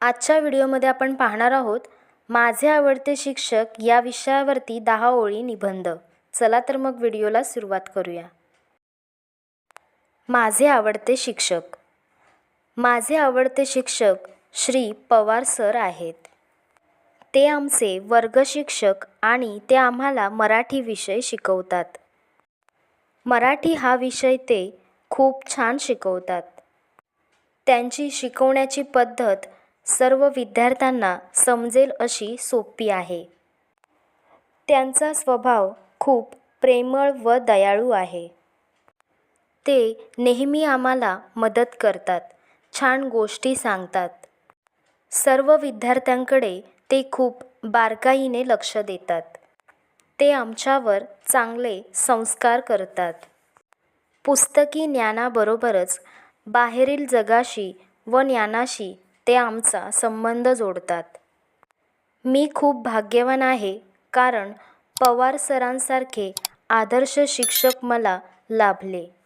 आजच्या व्हिडिओमध्ये आपण पाहणार आहोत माझे आवडते शिक्षक या विषयावरती दहा ओळी निबंध. चला तर मग व्हिडिओला सुरुवात करूया. माझे आवडते शिक्षक. माझे आवडते शिक्षक श्री पवार सर आहेत. ते आमचे वर्गशिक्षक आणि ते आम्हाला मराठी विषय शिकवतात. मराठी हा विषय ते खूप छान शिकवतात. त्यांची शिकवण्याची पद्धत सर्व विद्यार्थ्यांना समजेल अशी सोपी आहे. त्यांचा स्वभाव खूप प्रेमळ व दयाळू आहे. ते नेहमी आम्हाला मदत करतात छान गोष्टी सांगतात. सर्व विद्यार्थ्यांकडे ते खूप बारकाईने लक्ष देतात. ते आमच्यावर चांगले संस्कार करतात. पुस्तकी ज्ञानाबरोबरच बाहेरील जगाशी व ज्ञानाशी ते आमचा संबंध जोडतात. मी खूप भाग्यवान आहे कारण पवार सरांसारखे आदर्श शिक्षक मला लाभले.